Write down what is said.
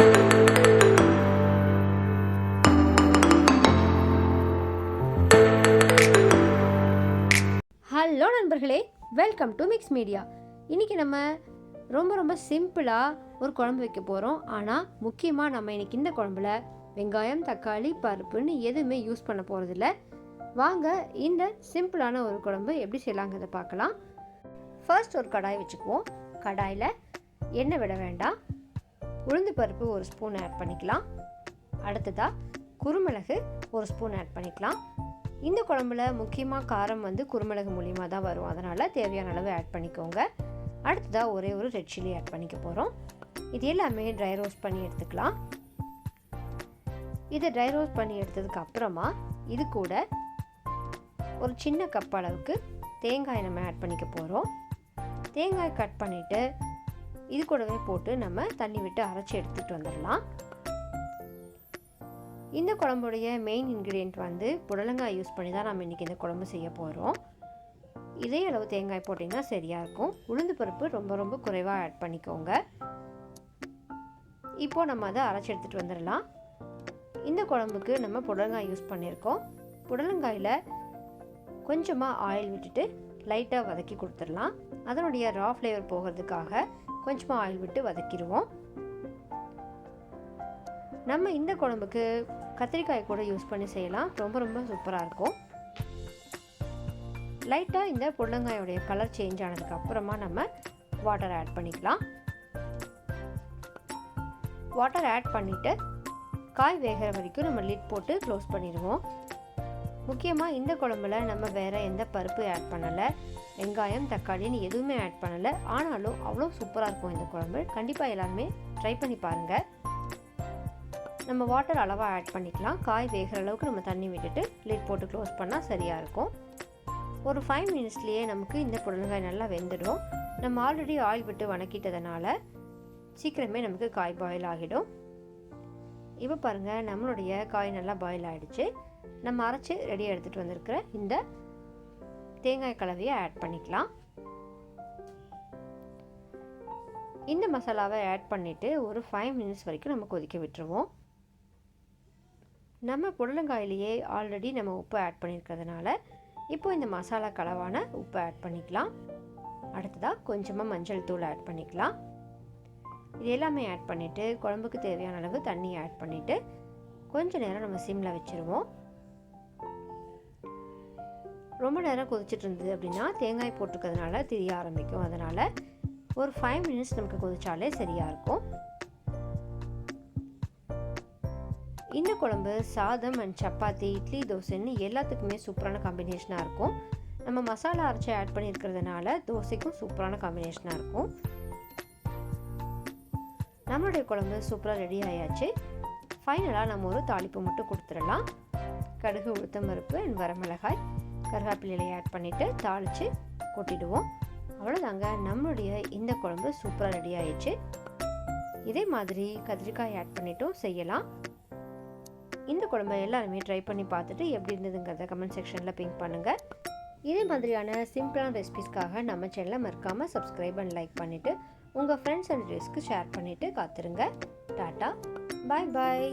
Hello நண்பர்களே welcome to mix media இன்றைக்கி நம்ம ரொம்ப ரொம்ப சிம்பிளாக ஒரு குழம்பு வைக்க போகிறோம் ஆனால் முக்கியமாக நம்ம இன்றைக்கி இந்த குழம்புல வெங்காயம் தக்காளி பருப்புன்னு எதுவுமே யூஸ் பண்ண போகிறதில்ல வாங்க இந்த சிம்பிளான ஒரு குழம்பு எப்படி செய்யலாங்கிறத பார்க்கலாம். ஃபர்ஸ்ட் ஒரு கடாய் வச்சுக்குவோம். கடாயில் எண்ணெய் விட வேண்டாம். உளுந்து பருப்பு ஒரு ஸ்பூன் ஆட் பண்ணிக்கலாம். அடுத்ததாக குருமிளகு ஒரு ஸ்பூன் ஆட் பண்ணிக்கலாம். இந்த குழம்புல முக்கியமாக காரம் வந்து குருமிளகு மூலியமாக தான் வரும். அதனால் தேவையான அளவு ஆட் பண்ணிக்கோங்க. அடுத்ததாக ஒரே ஒரு ரெட் சில்லி ஆட் பண்ணிக்க போகிறோம் இது எல்லாமே ட்ரை ரோஸ்ட் பண்ணி எடுத்துக்கலாம். இதை ட்ரை ரோஸ்ட் பண்ணி எடுத்ததுக்கு அப்புறமா இது கூட ஒரு சின்ன கப் அளவுக்கு தேங்காய் நம்ம ஆட் பண்ணிக்க போகிறோம் தேங்காய் கட் பண்ணிவிட்டு இது கூடவே போட்டு நம்ம தண்ணி விட்டு அரைச்சி எடுத்துகிட்டு வந்துடலாம். இந்த குழம்புடைய மெயின் இன்க்ரீடியண்ட் வந்து புடலங்காய் யூஸ் பண்ணி தான் நம்ம இன்றைக்கி இந்த குழம்பு செய்ய போகிறோம் இதே அளவு தேங்காய் போட்டிங்கன்னா சரியாக இருக்கும். உளுந்து பருப்பு ரொம்ப ரொம்ப குறைவாக ஆட் பண்ணிக்கோங்க. இப்போது நம்ம அதை அரைச்சி எடுத்துகிட்டு வந்துடலாம். இந்த குழம்புக்கு நம்ம புடலங்காய் யூஸ் பண்ணியிருக்கோம். புடலங்காயில் கொஞ்சமாக ஆயில் விட்டுட்டு லைட்டாக வதக்கி கொடுத்துடலாம். அதனுடைய ரா ஃப்ளேவர் போகிறதுக்காக கொஞ்சமாக ஆயில் விட்டு வதக்கிடுவோம். நம்ம இந்த குழம்புக்கு கத்திரிக்காய் கூட யூஸ் பண்ணி செய்யலாம். ரொம்ப ரொம்ப சூப்பராக இருக்கும். லைட்டாக இந்த புடலங்காயோடைய கலர் சேஞ்ச் ஆனதுக்கு அப்புறமா நம்ம வாட்டர் ஆட் பண்ணிக்கலாம். வாட்டர் ஆட் பண்ணிவிட்டு காய் வேகிற வரைக்கும் நம்ம லிட் போட்டு க்ளோஸ் பண்ணிடுவோம். முக்கியமாக இந்த குழம்புல நம்ம வேறு எந்த பருப்பு ஆட் பண்ணலை வெங்காயம் தக்காளின்னு எதுவுமே ஆட் பண்ணலை. ஆனாலும் அவ்வளோ சூப்பராக இருக்கும் இந்த குழம்பு. கண்டிப்பாக எல்லாருமே ட்ரை பண்ணி பாருங்கள் நம்ம வாட்டர் அளவாக ஆட் பண்ணிக்கலாம். காய் வேகிற அளவுக்கு நம்ம தண்ணி விட்டுட்டு லிட் போட்டு க்ளோஸ் பண்ணால் சரியாக இருக்கும். ஒரு ஃபைவ் மினிட்ஸ்லேயே நமக்கு இந்த புடலங்காய் நல்லா வெந்துடும். நம்ம ஆல்ரெடி ஆயில் விட்டு வணக்கிட்டதுனால சீக்கிரமே நமக்கு காய் பாயில் ஆகிடும். இப்போ பாருங்கள் நம்மளுடைய காய் நல்லா பாயில் ஆகிடுச்சு நம்ம அரைச்சி ரெடியாக எடுத்துகிட்டு வந்திருக்கிற இந்த தேங்காய் கலவையை ஆட் பண்ணிக்கலாம். இந்த மசாலாவை ஆட் பண்ணிவிட்டு ஒரு ஃபைவ் மினிட்ஸ் வரைக்கும் நம்ம கொதிக்க விட்டுருவோம். நம்ம புடலங்காயிலேயே ஆல்ரெடி நம்ம உப்பு ஆட் பண்ணியிருக்கிறதுனால இப்போ இந்த மசாலா கலவான உப்பு ஆட் பண்ணிக்கலாம். அடுத்ததாக கொஞ்சமாக மஞ்சள் தூள் ஆட் பண்ணிக்கலாம். இது எல்லாமே ஆட் பண்ணிவிட்டு குழம்புக்கு தேவையான அளவு தண்ணி ஆட் பண்ணிவிட்டு கொஞ்சம் நேரம் நம்ம சிம்மில் வச்சுருவோம். ரொம்ப நேரம் கொதிச்சுட்டு இருந்தது அப்படின்னா தேங்காய் போட்டிருக்கிறதுனால திரிய ஆரம்பிக்கும். அதனால் ஒரு ஃபைவ் மினிட்ஸ் நமக்கு கொதிச்சாலே சரியாக இருக்கும். இந்த குழம்பு சாதம் அண்ட் சப்பாத்தி இட்லி தோசைன்னு எல்லாத்துக்குமே சூப்பரான காம்பினேஷனாக இருக்கும். நம்ம மசாலா அரைச்சி ஆட் பண்ணியிருக்கிறதுனால தோசைக்கும் சூப்பரான காம்பினேஷனாக இருக்கும். நம்மளுடைய குழம்பு சூப்பராக ரெடி ஆயாச்சு. ஃபைனலாக நம்ம ஒரு தாளிப்பு மட்டும் கொடுத்துடலாம். கடுகு உளுத்தம் பருப்பு அண்ட் வரமிளகாய். கருவேப்பிலையை ஆட் பண்ணிவிட்டு தாளித்து கொட்டிடுவோம். அவ்வளோதாங்க நம்மளுடைய இந்த குழம்பு சூப்பராக ரெடி ஆயிடுச்சு. இதே மாதிரி கத்திரிக்காய் ஆட் பண்ணிட்டும் செய்யலாம். இந்த குழம்பை எல்லாருமே ட்ரை பண்ணி பார்த்துட்டு எப்படி இருந்ததுங்கிறத கமெண்ட் செக்ஷனில் பிங்க் பண்ணுங்கள் இதே மாதிரியான சிம்பிளான ரெசிபிஸ்க்காக நம்ம சேனலை மறக்காமல் சப்ஸ்கிரைப் அண்ட் லைக் பண்ணிவிட்டு உங்கள் ஃப்ரெண்ட்ஸ் அண்ட் ரிலேட்டிவ்ஸ்க்கு ஷேர் பண்ணிவிட்டு காத்துருங்க. டாட்டா பாய் பாய்